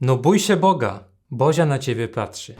No bój się Boga, Bozia na ciebie patrzy.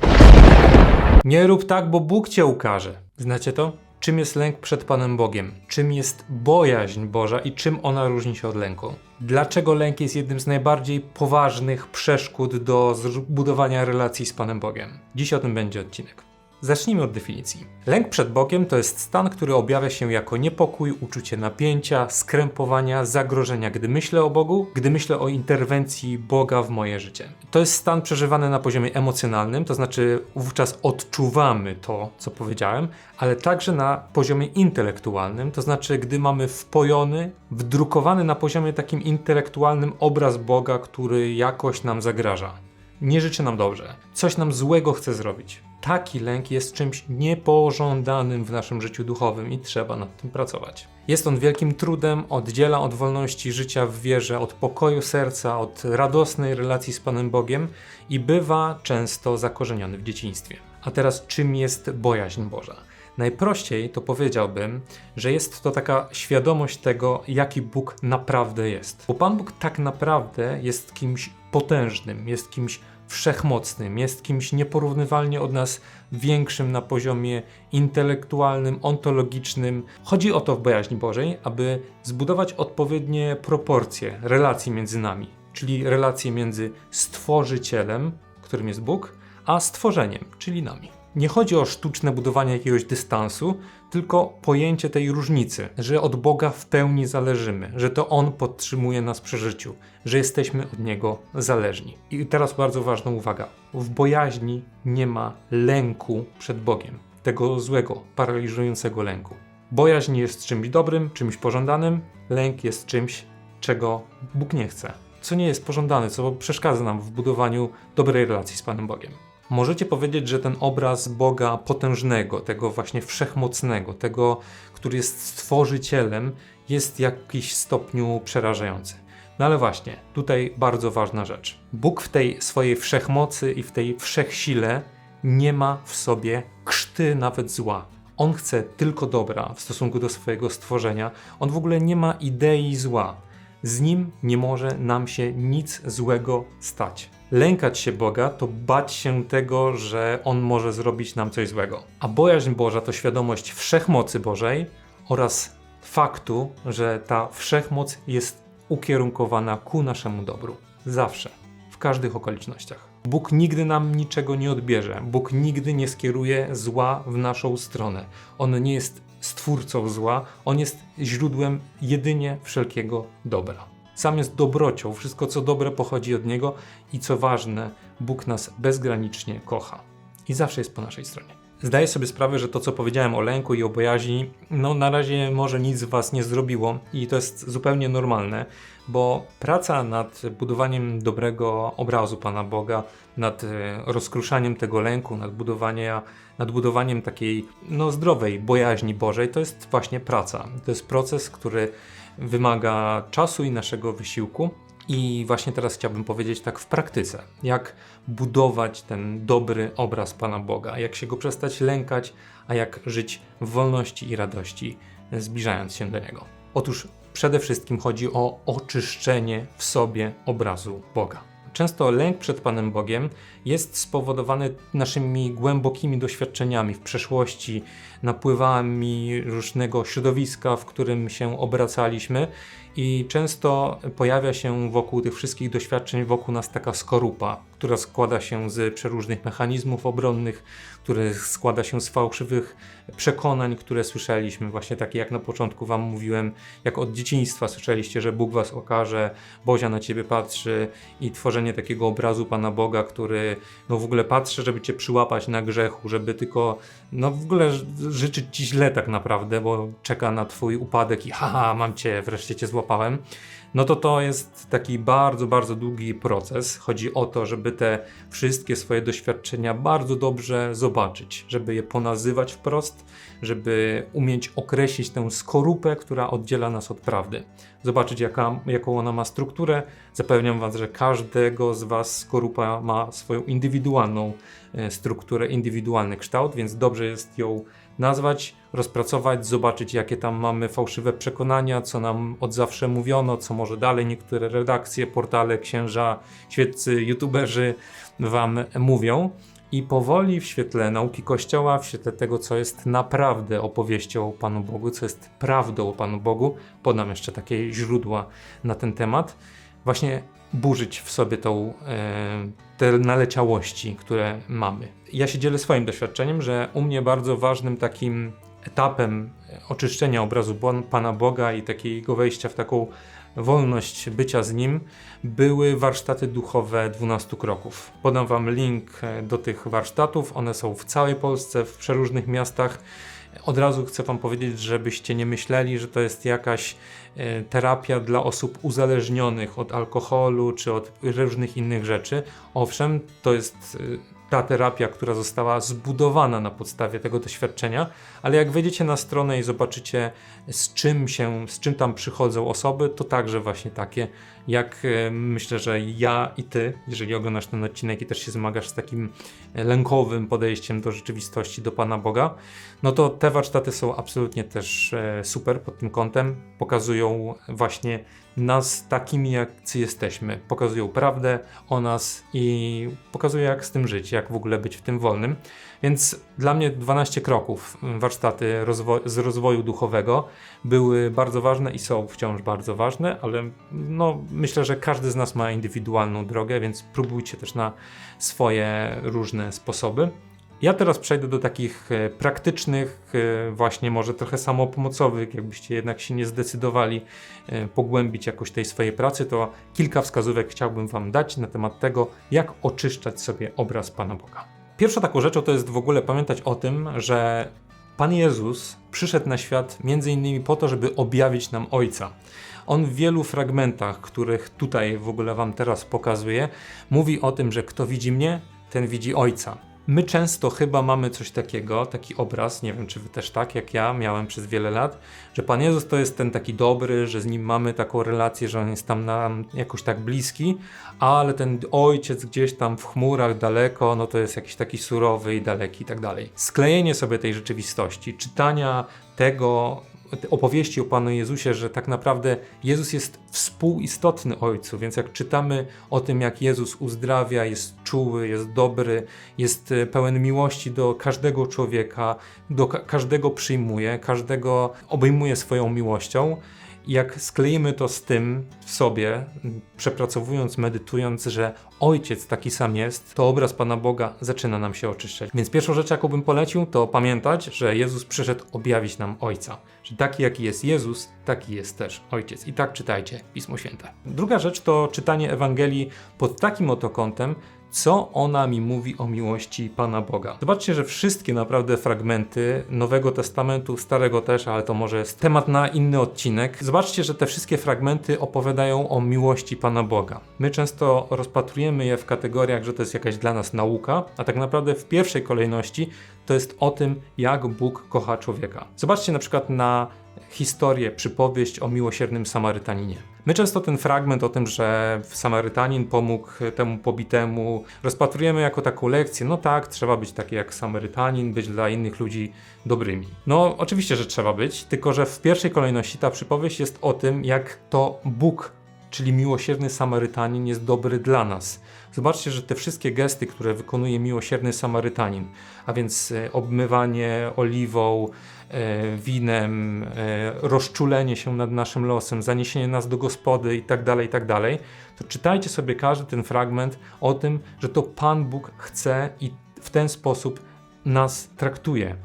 Nie rób tak, bo Bóg cię ukaże. Znacie to? Czym jest lęk przed Panem Bogiem? Czym jest bojaźń Boża i czym ona różni się od lęku? Dlaczego lęk jest jednym z najbardziej poważnych przeszkód do zbudowania relacji z Panem Bogiem? Dziś o tym będzie odcinek. Zacznijmy od definicji. Lęk przed Bogiem to jest stan, który objawia się jako niepokój, uczucie napięcia, skrępowania, zagrożenia, gdy myślę o Bogu, gdy myślę o interwencji Boga w moje życie. To jest stan przeżywany na poziomie emocjonalnym, to znaczy wówczas odczuwamy to, co powiedziałem, ale także na poziomie intelektualnym, to znaczy gdy mamy wpojony, wdrukowany na poziomie takim intelektualnym obraz Boga, który jakoś nam zagraża. Nie życzy nam dobrze, coś nam złego chce zrobić. Taki lęk jest czymś niepożądanym w naszym życiu duchowym i trzeba nad tym pracować. Jest on wielkim trudem, oddziela od wolności życia w wierze, od pokoju serca, od radosnej relacji z Panem Bogiem i bywa często zakorzeniony w dzieciństwie. A teraz, czym jest bojaźń Boża? Najprościej to powiedziałbym, że jest to taka świadomość tego, jaki Bóg naprawdę jest. Bo Pan Bóg tak naprawdę jest kimś potężnym, jest kimś wszechmocnym, jest kimś nieporównywalnie od nas większym na poziomie intelektualnym, ontologicznym. Chodzi o to w bojaźni Bożej, aby zbudować odpowiednie proporcje relacji między nami, czyli relacje między stworzycielem, którym jest Bóg, a stworzeniem, czyli nami. Nie chodzi o sztuczne budowanie jakiegoś dystansu, tylko pojęcie tej różnicy, że od Boga w pełni zależymy, że to On podtrzymuje nas przy życiu, że jesteśmy od Niego zależni. I teraz bardzo ważna uwaga. W bojaźni nie ma lęku przed Bogiem, tego złego, paraliżującego lęku. Bojaźń jest czymś dobrym, czymś pożądanym, lęk jest czymś, czego Bóg nie chce, co nie jest pożądane, co przeszkadza nam w budowaniu dobrej relacji z Panem Bogiem. Możecie powiedzieć, że ten obraz Boga potężnego, tego właśnie wszechmocnego, tego, który jest stworzycielem, jest w jakimś stopniu przerażający. No ale właśnie, tutaj bardzo ważna rzecz. Bóg w tej swojej wszechmocy i w tej wszechsile nie ma w sobie krzty nawet zła. On chce tylko dobra w stosunku do swojego stworzenia. On w ogóle nie ma idei zła. Z nim nie może nam się nic złego stać. Lękać się Boga to bać się tego, że On może zrobić nam coś złego. A bojaźń Boża to świadomość wszechmocy Bożej oraz faktu, że ta wszechmoc jest ukierunkowana ku naszemu dobru. Zawsze, w każdych okolicznościach. Bóg nigdy nam niczego nie odbierze. Bóg nigdy nie skieruje zła w naszą stronę. On nie jest stwórcą zła, on jest źródłem jedynie wszelkiego dobra. Sam jest dobrocią, wszystko co dobre pochodzi od Niego i co ważne, Bóg nas bezgranicznie kocha i zawsze jest po naszej stronie. Zdaję sobie sprawę, że to co powiedziałem o lęku i o bojaźni, no na razie może nic z Was nie zrobiło i to jest zupełnie normalne, bo praca nad budowaniem dobrego obrazu Pana Boga, nad e, rozkruszaniem tego lęku, nad, budowania, nad budowaniem takiej no, zdrowej bojaźni Bożej, to jest właśnie praca. To jest proces, który wymaga czasu i naszego wysiłku. I właśnie teraz chciałbym powiedzieć tak w praktyce, jak budować ten dobry obraz Pana Boga, jak się go przestać lękać, a jak żyć w wolności i radości, zbliżając się do Niego. Otóż przede wszystkim chodzi o oczyszczenie w sobie obrazu Boga. Często lęk przed Panem Bogiem jest spowodowany naszymi głębokimi doświadczeniami w przeszłości, napływami różnego środowiska, w którym się obracaliśmy, i często pojawia się wokół tych wszystkich doświadczeń, wokół nas taka skorupa, która składa się z przeróżnych mechanizmów obronnych, które składa się z fałszywych przekonań, które słyszeliśmy, właśnie takie jak na początku Wam mówiłem, jak od dzieciństwa słyszeliście, że Bóg Was okaże, Bozia na Ciebie patrzy i tworzenie takiego obrazu Pana Boga, który no w ogóle patrzy, żeby Cię przyłapać na grzechu, żeby tylko no w ogóle życzyć Ci źle tak naprawdę, bo czeka na Twój upadek i haha, mam Cię, wreszcie Cię złapałem no to to jest taki bardzo, bardzo długi proces. Chodzi o to, żeby te wszystkie swoje doświadczenia bardzo dobrze zobaczyć, żeby je ponazywać wprost, żeby umieć określić tę skorupę, która oddziela nas od prawdy. Zobaczyć, jaka, jaką ona ma strukturę. Zapewniam Was, że każdego z Was skorupa ma swoją indywidualną strukturę, indywidualny kształt, więc dobrze jest ją nazwać, rozpracować, zobaczyć, jakie tam mamy fałszywe przekonania, co nam od zawsze mówiono, co może dalej niektóre redakcje, portale, księża, świeccy, youtuberzy wam mówią. I powoli w świetle nauki Kościoła, w świetle tego, co jest naprawdę opowieścią o Panu Bogu, co jest prawdą o Panu Bogu, podam jeszcze takie źródła na ten temat, właśnie burzyć w sobie tą, e, te naleciałości, które mamy. Ja się dzielę swoim doświadczeniem, że u mnie bardzo ważnym takim etapem oczyszczenia obrazu Pana Boga i takiego wejścia w taką wolność bycia z Nim były warsztaty duchowe 12 kroków. Podam Wam link do tych warsztatów. One są w całej Polsce, w przeróżnych miastach. Od razu chcę Wam powiedzieć, żebyście nie myśleli, że to jest jakaś e, terapia dla osób uzależnionych od alkoholu czy od różnych innych rzeczy. Owszem, to jest e, ta terapia, która została zbudowana na podstawie tego doświadczenia, ale jak wejdziecie na stronę i zobaczycie z czym się, z czym tam przychodzą osoby, to także właśnie takie, jak e, myślę, że ja i ty, jeżeli oglądasz ten odcinek i też się zmagasz z takim e, lękowym podejściem do rzeczywistości, do Pana Boga, no to te warsztaty są absolutnie też e, super pod tym kątem. Pokazują właśnie nas takimi, jacy jesteśmy. Pokazują prawdę o nas i pokazują, jak z tym żyć, jak w ogóle być w tym wolnym. Więc dla mnie 12 kroków mm, warsztaty rozwo z rozwoju duchowego były bardzo ważne i są wciąż bardzo ważne, ale no, myślę, że każdy z nas ma indywidualną drogę, więc próbujcie też na swoje różne sposoby. Ja teraz przejdę do takich e, praktycznych, e, właśnie może trochę samopomocowych, jakbyście jednak się nie zdecydowali e, pogłębić jakoś tej swojej pracy, to kilka wskazówek chciałbym Wam dać na temat tego, jak oczyszczać sobie obraz Pana Boga. Pierwszą taką rzeczą to jest w ogóle pamiętać o tym, że Pan Jezus przyszedł na świat między innymi po to, żeby objawić nam Ojca. On w wielu fragmentach, których tutaj w ogóle Wam teraz pokazuję, mówi o tym, że kto widzi mnie, ten widzi Ojca. My często chyba mamy coś takiego, taki obraz, nie wiem czy wy też tak, jak ja miałem przez wiele lat, że Pan Jezus to jest ten taki dobry, że z nim mamy taką relację, że on jest tam nam jakoś tak bliski, ale ten ojciec gdzieś tam w chmurach daleko, no to jest jakiś taki surowy i daleki i tak dalej. Sklejenie sobie tej rzeczywistości, czytania tego, opowieści o Panu Jezusie, że tak naprawdę Jezus jest współistotny Ojcu, więc jak czytamy o tym, jak Jezus uzdrawia, jest czuły, jest dobry, jest e, pełen miłości do każdego człowieka, do ka każdego przyjmuje, każdego obejmuje swoją miłością, jak skleimy to z tym w sobie, przepracowując, medytując, że Ojciec taki sam jest, to obraz Pana Boga zaczyna nam się oczyszczać. Więc pierwszą rzecz, jaką bym polecił, to pamiętać, że Jezus przyszedł objawić nam Ojca. Że taki, jaki jest Jezus, taki jest też Ojciec. I tak czytajcie Pismo Święte. Druga rzecz to czytanie Ewangelii pod takim oto kątem, co ona mi mówi o miłości Pana Boga. Zobaczcie, że wszystkie naprawdę fragmenty Nowego Testamentu, Starego też, ale to może jest temat na inny odcinek. Zobaczcie, że te wszystkie fragmenty opowiadają o miłości Pana Boga. My często rozpatrujemy je w kategoriach, że to jest jakaś dla nas nauka, a tak naprawdę w pierwszej kolejności to jest o tym, jak Bóg kocha człowieka. Zobaczcie na przykład na historię, przypowieść o miłosiernym Samarytaninie. My często ten fragment o tym, że Samarytanin pomógł temu pobitemu, rozpatrujemy jako taką lekcję. No tak, trzeba być taki jak Samarytanin, być dla innych ludzi dobrymi. No, oczywiście, że trzeba być, tylko że w pierwszej kolejności ta przypowieść jest o tym, jak to Bóg, czyli miłosierny Samarytanin, jest dobry dla nas. Zobaczcie, że te wszystkie gesty, które wykonuje miłosierny Samarytanin, a więc e, obmywanie oliwą, e, winem, e, rozczulenie się nad naszym losem, zaniesienie nas do gospody i tak dalej, i tak to czytajcie sobie każdy ten fragment o tym, że to Pan Bóg chce i w ten sposób nas traktuje.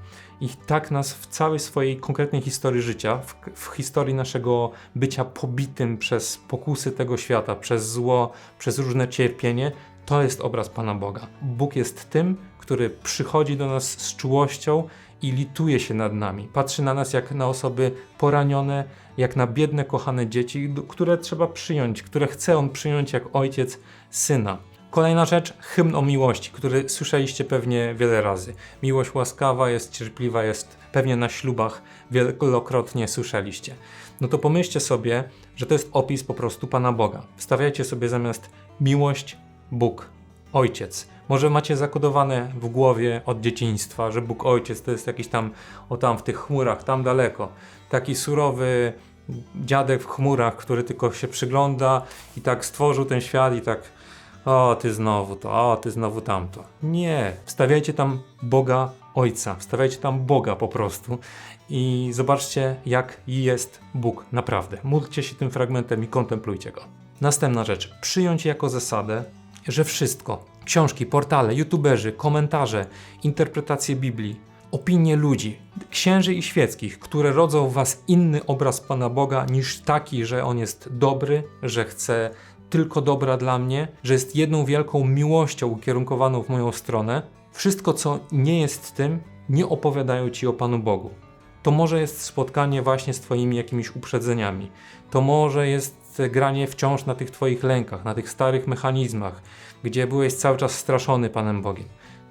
I tak nas w całej swojej konkretnej historii życia, w, w, historii naszego bycia pobitym przez pokusy tego świata, przez zło, przez różne cierpienie, to jest obraz Pana Boga. Bóg jest tym, który przychodzi do nas z czułością i lituje się nad nami. Patrzy na nas jak na osoby poranione, jak na biedne, kochane dzieci, które trzeba przyjąć, które chce On przyjąć jak ojciec syna. Kolejna rzecz, hymn o miłości, który słyszeliście pewnie wiele razy. Miłość łaskawa jest cierpliwa, jest pewnie na ślubach wielokrotnie słyszeliście. No to pomyślcie sobie, że to jest opis po prostu Pana Boga. Wstawiajcie sobie zamiast miłość Bóg, Ojciec. Może macie zakodowane w głowie od dzieciństwa, że Bóg Ojciec to jest jakiś tam, o tam w tych chmurach, tam daleko. Taki surowy dziadek w chmurach, który tylko się przygląda i tak stworzył ten świat i tak o, ty znowu to, o, ty znowu tamto. Nie, wstawiajcie tam Boga Ojca, wstawiajcie tam Boga po prostu i zobaczcie, jak jest Bóg naprawdę. Módlcie się tym fragmentem i kontemplujcie go. Następna rzecz. Przyjąć jako zasadę, że wszystko, książki, portale, youtuberzy, komentarze, interpretacje Biblii, opinie ludzi, księży i świeckich, które rodzą w was inny obraz Pana Boga niż taki, że On jest dobry, że chce tylko dobra dla mnie, że jest jedną wielką miłością ukierunkowaną w moją stronę. Wszystko, co nie jest tym, nie opowiadają ci o Panu Bogu. To może jest spotkanie właśnie z Twoimi jakimiś uprzedzeniami. To może jest granie wciąż na tych Twoich lękach, na tych starych mechanizmach, gdzie byłeś cały czas straszony Panem Bogiem.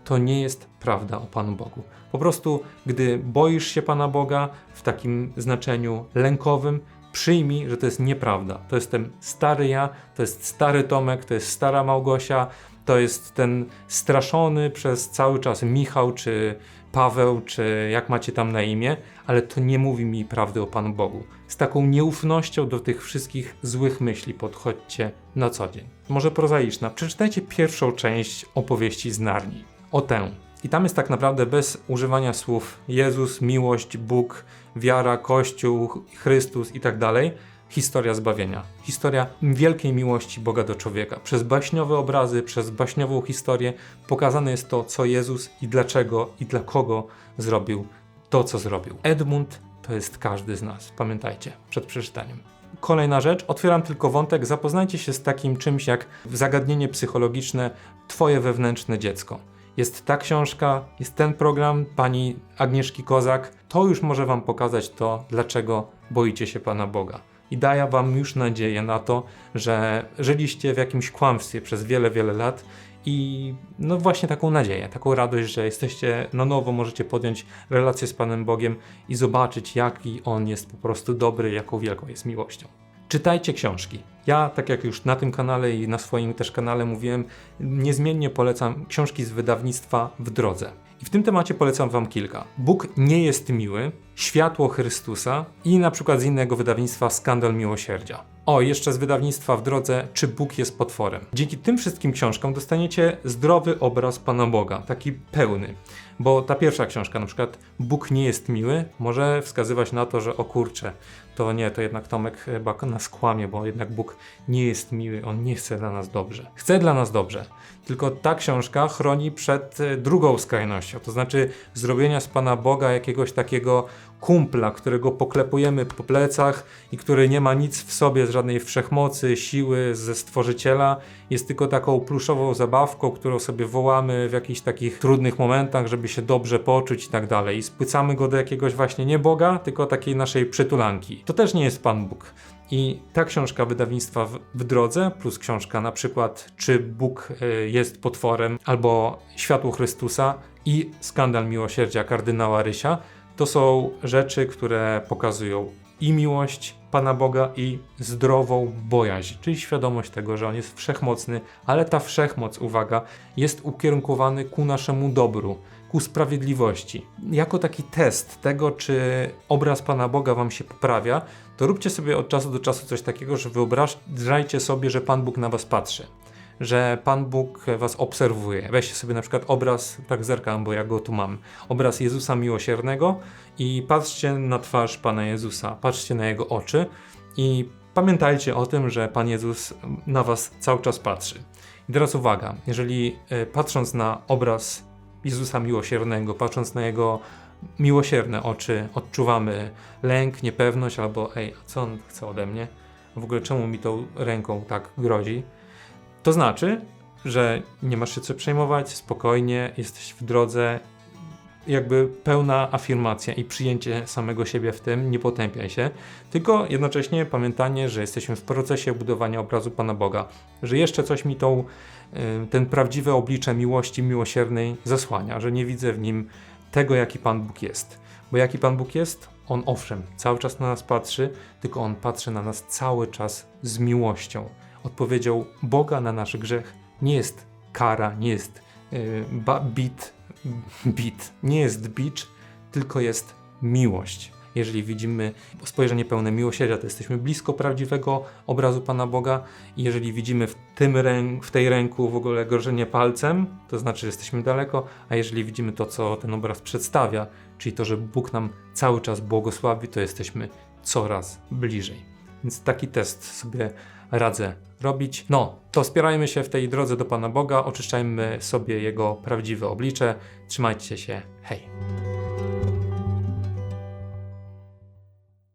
To nie jest prawda o Panu Bogu. Po prostu, gdy boisz się Pana Boga w takim znaczeniu lękowym, przyjmij, że to jest nieprawda. To jest ten stary ja, to jest stary Tomek, to jest stara Małgosia, to jest ten straszony przez cały czas Michał, czy Paweł, czy jak macie tam na imię, ale to nie mówi mi prawdy o Panu Bogu. Z taką nieufnością do tych wszystkich złych myśli podchodźcie na co dzień. Może prozaiczna. Przeczytajcie pierwszą część opowieści z Narni. O tę. I tam jest tak naprawdę bez używania słów Jezus, miłość, Bóg, wiara, Kościół, Chrystus i tak dalej. Historia zbawienia. Historia wielkiej miłości Boga do człowieka. Przez baśniowe obrazy, przez baśniową historię pokazane jest to, co Jezus i dlaczego i dla kogo zrobił to, co zrobił. Edmund to jest każdy z nas. Pamiętajcie przed przeczytaniem. Kolejna rzecz, otwieram tylko wątek, zapoznajcie się z takim czymś jak zagadnienie psychologiczne Twoje wewnętrzne dziecko jest ta książka, jest ten program pani Agnieszki Kozak. To już może Wam pokazać to, dlaczego boicie się Pana Boga. I daję Wam już nadzieję na to, że żyliście w jakimś kłamstwie przez wiele, wiele lat i no właśnie taką nadzieję, taką radość, że jesteście na nowo, możecie podjąć relację z Panem Bogiem i zobaczyć, jaki On jest po prostu dobry, jaką wielką jest miłością. Czytajcie książki. Ja, tak jak już na tym kanale i na swoim też kanale mówiłem, niezmiennie polecam książki z wydawnictwa w drodze. I w tym temacie polecam Wam kilka. Bóg nie jest miły, Światło Chrystusa i na przykład z innego wydawnictwa Skandal Miłosierdzia. O, jeszcze z wydawnictwa w drodze Czy Bóg jest potworem. Dzięki tym wszystkim książkom dostaniecie zdrowy obraz Pana Boga, taki pełny. Bo ta pierwsza książka, na przykład Bóg nie jest miły, może wskazywać na to, że o kurczę, to nie, to jednak Tomek chyba nas kłamie, bo jednak Bóg nie jest miły, On nie chce dla nas dobrze. Chce dla nas dobrze, tylko ta książka chroni przed e, drugą skrajnością, to znaczy zrobienia z Pana Boga jakiegoś takiego kumpla, którego poklepujemy po plecach i który nie ma nic w sobie z żadnej wszechmocy, siły ze stworzyciela, jest tylko taką pluszową zabawką, którą sobie wołamy w jakichś takich trudnych momentach, żeby się dobrze poczuć i tak dalej. I spłycamy go do jakiegoś właśnie nie Boga, tylko takiej naszej przytulanki. To też nie jest Pan Bóg. I ta książka wydawnictwa w, w, drodze, plus książka na przykład Czy Bóg y, jest potworem, albo Światło Chrystusa i Skandal Miłosierdzia kardynała Rysia, to są rzeczy, które pokazują i miłość Pana Boga, i zdrową bojaźń, czyli świadomość tego, że On jest wszechmocny, ale ta wszechmoc, uwaga, jest ukierunkowany ku naszemu dobru, ku sprawiedliwości. Jako taki test tego, czy obraz Pana Boga Wam się poprawia, to róbcie sobie od czasu do czasu coś takiego, że wyobrażajcie sobie, że Pan Bóg na Was patrzy że Pan Bóg was obserwuje. Weźcie sobie na przykład obraz, tak zerkam, bo ja go tu mam, obraz Jezusa Miłosiernego i patrzcie na twarz Pana Jezusa, patrzcie na Jego oczy i pamiętajcie o tym, że Pan Jezus na was cały czas patrzy. I teraz uwaga, jeżeli e, patrząc na obraz Jezusa Miłosiernego, patrząc na Jego miłosierne oczy, odczuwamy lęk, niepewność albo ej, a co On chce ode mnie? W ogóle czemu mi tą ręką tak grozi? To znaczy, że nie masz się co przejmować, spokojnie, jesteś w drodze, jakby pełna afirmacja i przyjęcie samego siebie w tym, nie potępiaj się, tylko jednocześnie pamiętanie, że jesteśmy w procesie budowania obrazu Pana Boga, że jeszcze coś mi tą, y, ten prawdziwe oblicze miłości miłosiernej zasłania, że nie widzę w nim tego, jaki Pan Bóg jest. Bo jaki Pan Bóg jest? On owszem, cały czas na nas patrzy, tylko On patrzy na nas cały czas z miłością. Odpowiedzią Boga na nasz grzech nie jest kara, nie jest y, ba, bit, bit. Nie jest bicz, tylko jest miłość. Jeżeli widzimy spojrzenie pełne miłosierdzia, to jesteśmy blisko prawdziwego obrazu Pana Boga. I jeżeli widzimy w, tym rę, w tej ręku w ogóle grożenie palcem, to znaczy, że jesteśmy daleko. A jeżeli widzimy to, co ten obraz przedstawia, czyli to, że Bóg nam cały czas błogosławi, to jesteśmy coraz bliżej. Więc taki test sobie radzę robić. No, to wspierajmy się w tej drodze do Pana Boga, oczyszczajmy sobie Jego prawdziwe oblicze. Trzymajcie się, hej!